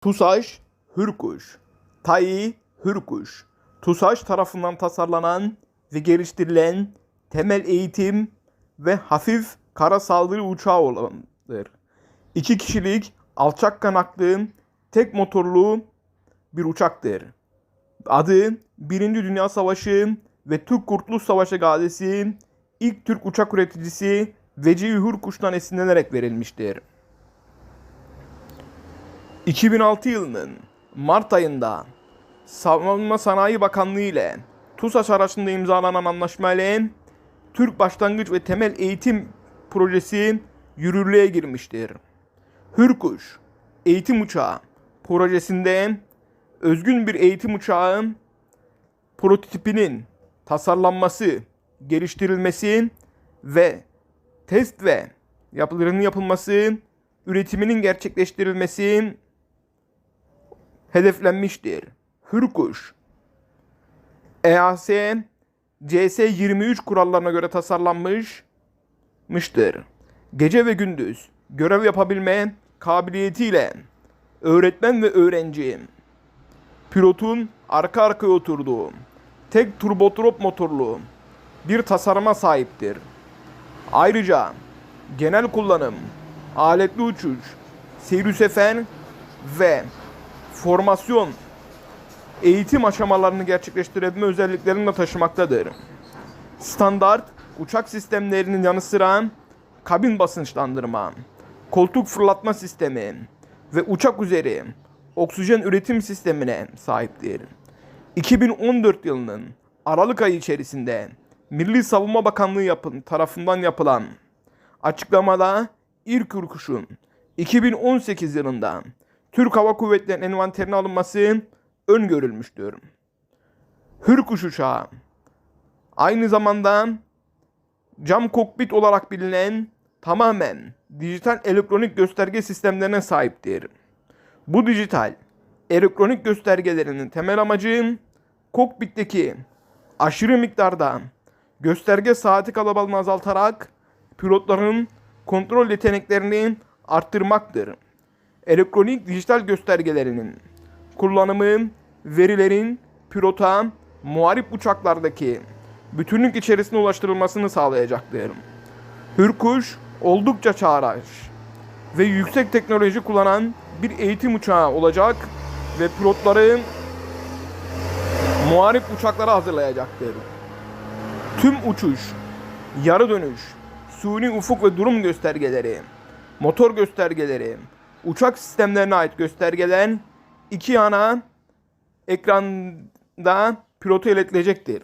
TUSAŞ Hürkuş TAI Hürkuş TUSAŞ tarafından tasarlanan ve geliştirilen temel eğitim ve hafif kara saldırı uçağı olandır. İki kişilik alçak kanatlı tek motorlu bir uçaktır. Adı Birinci Dünya Savaşı ve Türk Kurtuluş Savaşı gazisi ilk Türk uçak üreticisi Vecihi Hürkuş'tan esinlenerek verilmiştir. 2006 yılının Mart ayında Savunma Sanayi Bakanlığı ile TUSAŞ arasında imzalanan anlaşma ile Türk Başlangıç ve Temel Eğitim Projesi yürürlüğe girmiştir. Hürkuş Eğitim Uçağı projesinde özgün bir eğitim uçağı prototipinin tasarlanması, geliştirilmesi ve test ve yapılarının yapılması, üretiminin gerçekleştirilmesi hedeflenmiştir. Hürkuş EAS CS23 kurallarına göre tasarlanmıştır. Gece ve gündüz görev yapabilme kabiliyetiyle öğretmen ve öğrenci pilotun arka arkaya oturduğu tek turboprop motorlu bir tasarıma sahiptir. Ayrıca genel kullanım, aletli uçuş, seyir sefer ve formasyon eğitim aşamalarını gerçekleştirebilme özelliklerini de taşımaktadır. Standart uçak sistemlerinin yanı sıra kabin basınçlandırma, koltuk fırlatma sistemi ve uçak üzeri oksijen üretim sistemine sahiptir. 2014 yılının Aralık ayı içerisinde Milli Savunma Bakanlığı yapın, tarafından yapılan açıklamada ilk uçuşun 2018 yılında Türk Hava Kuvvetleri'nin envanterine alınması öngörülmüştür. Hürkuş uçağı aynı zamanda cam kokpit olarak bilinen tamamen dijital elektronik gösterge sistemlerine sahiptir. Bu dijital elektronik göstergelerinin temel amacı kokpitteki aşırı miktarda gösterge saati kalabalığını azaltarak pilotların kontrol yeteneklerini arttırmaktır. Elektronik dijital göstergelerinin kullanımı verilerin pilota muharip uçaklardaki bütünlük içerisine ulaştırılmasını sağlayacaktır. Hürkuş oldukça çağdaş ve yüksek teknoloji kullanan bir eğitim uçağı olacak ve pilotları muharip uçaklara hazırlayacaktır. Tüm uçuş, yarı dönüş, suni ufuk ve durum göstergeleri, motor göstergeleri, uçak sistemlerine ait göstergeler iki ana ekranda pilota iletilecektir.